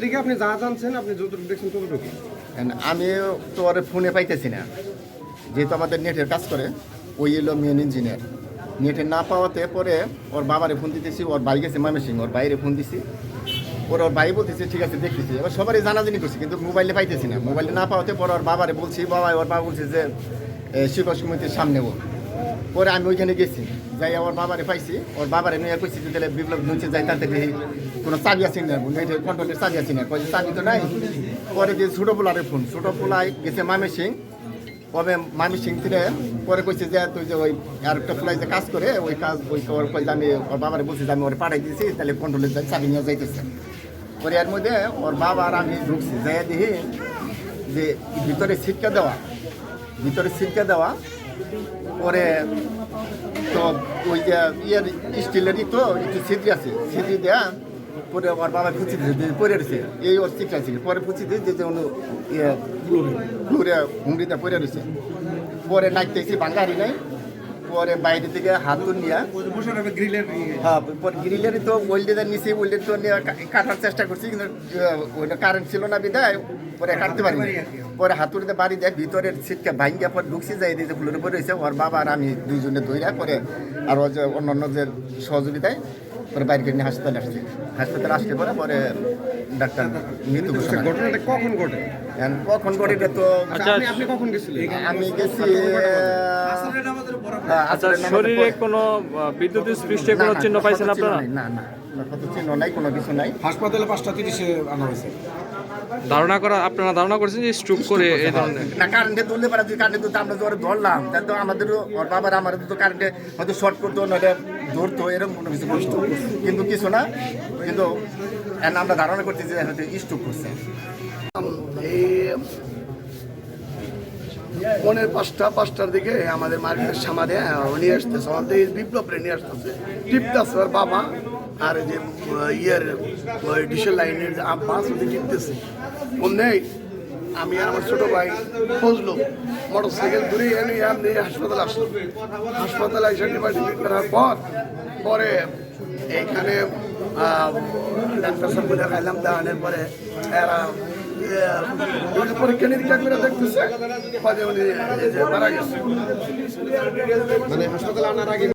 এদিকে আপনি যা জানছেন, আপনি যতটুকু দেখছেন ততটুকু And আমি তো ওর ফোনে পাইতেছি না। যেহেতু আমাদের নেটের কাজ করে ওই এলো মেন ইঞ্জিনিয়ার নেটে না পাওয়াতে পরে ওর বাবারে ফোন দিতেছি, ওর ভাই গেছে ময়মনসিং ওর বাইরে ফোন দিছি। ওর ওর ভাই বলতেছে, ঠিক আছে, দেখতেছি। এবার সবারই জানাজানি করছি, কিন্তু মোবাইলে পাইতেছি না। মোবাইলে না পাওয়াতে পরে ওর বাবারে বলছি, বাবা, ওর বাবা বলছে যে শিবস সমিতির সামনে ও। পরে আমি ওইখানে গেছি। যাই ওর বাবারে পাইছি, ওর বাবারে নিয়ে কইছি যে তাহলে বিপ্লব নিচে যাই তাতে দেখি কোনো চাবি আছে না নেটের কন্ট্রোলের চাবি আছে না যে চাবি তো নাই। পরে যে ছোটো পোলারে ফোন, ছোটো পোলায় গেছে মামে সিং। কবে মামি সিং থেকে পরে কইছে যে তুই যে ওই আর একটা ফ্লাই যে কাজ করে, ওই কাজ ওই ওর কই যে আমি, ওর বাবারে বলছি যে আমি ওর পাঠাই দিয়েছি, তাহলে কন্ট্রোলের চাবি নিয়ে যাইতেছে। পরে এর মধ্যে ওর বাবা আর আমি ঢুকছি যাই দেখি যে ভিতরে ছিটকা দেওয়া, ভিতরে ছিটকা দেওয়া, পরে তো ওই যে ইয়ের স্টিলেরই তো একটু ছিদ্রি আছে ছিদ্রি দেয়া পরে আমার বাবা ফুচি দিয়েছে পরে রয়েছে এই ওর চিকটা ছিল পরে ফুচি দিয়ে যে অন্য ইয়ে ঘুরে হুমড়িতে পরে রয়েছে পরে নাচতেছি বাঙ্গারি নাই। পরে বাইরে থেকে হাত নিয়ে গ্রিলের হ্যাঁ পরে গ্রিলেরই তো ওল্ডেদের নিচে ওল্ডের তো কাটার চেষ্টা করছি, কিন্তু ওইটা কারেন্ট ছিল না বিদায় পরে কাটতে পারি পরে হাতুড়িতে বাড়ি দেয়, ভিতরের সিটকে ভাঙ্গিয়া পর ঢুকছি, যাই দিয়েছে ফুলের উপরে রয়েছে, ওর বাবা আর আমি দুইজনে দইরা পরে আর ওই যে অন্যান্য যে সহযোগিতায় পরে বাইরে নিয়ে হাসপাতালে আসছি। হাসপাতালে আসতে পরে পরে ডাক্তার মৃত্যু ঘোষণা ঘটনাটা কখন ঘটে? কখন ঘটে এটা তো আচ্ছা আপনি আপনি কখন গেছিলেন? আমি গেছি আচ্ছা শরীরে কোনো বিদ্যুৎ স্পৃষ্টে কোনো চিহ্ন পাইছেন আপনারা? না না। না, ক্ষত চিহ্ন নাই কোনো কিছু নাই। হাসপাতালে পাঁচটা তিরিশে আনা হয়েছে। ধারণা করা আপনারা ধারণা করেছেন যে স্ট্রোক করে এই ধরনের? না কারেন্টে তুললে পারে যদি কারেন্টে তো আমরা তো ওরা ধরলাম তাই তো আমাদের ওর বাবার আমার তো কারেন্টে হয়তো শর্ট করতো নয়তো ধরতো এরকম কোনো কিছু করতো। কিন্তু কিছু না কিন্তু এখন আমরা ধারণা করছি যে হয়তো স্ট্রোক করছে। এই পনেরো পাঁচটা, পাঁচটার দিকে আমাদের মার্কেটের সামাদে নিয়ে আসতেছে। আমাদের বিপ্লবরে নিয়ে আসতেছে। টিপতেছে বাবা আর যে ইয়ের, ওই ডিসেল লাইনের আব্বাস ওদের টিপতেছে। অমনি আমি আর আমার ছোট ভাই বুঝলো মোটর সাইকেল ঘুরে এনে আমি হাসপাতালে আসলো। হাসপাতালে এসে ডিপার্টমেন্ট করার পর, পরে এইখানে ডাক্তার সাহেব দেখাইলাম দেখানোর পরে এরা পরীক্ষা নিরীক্ষা করে দেখতেছে। মানে হাসপাতালে আনার আগে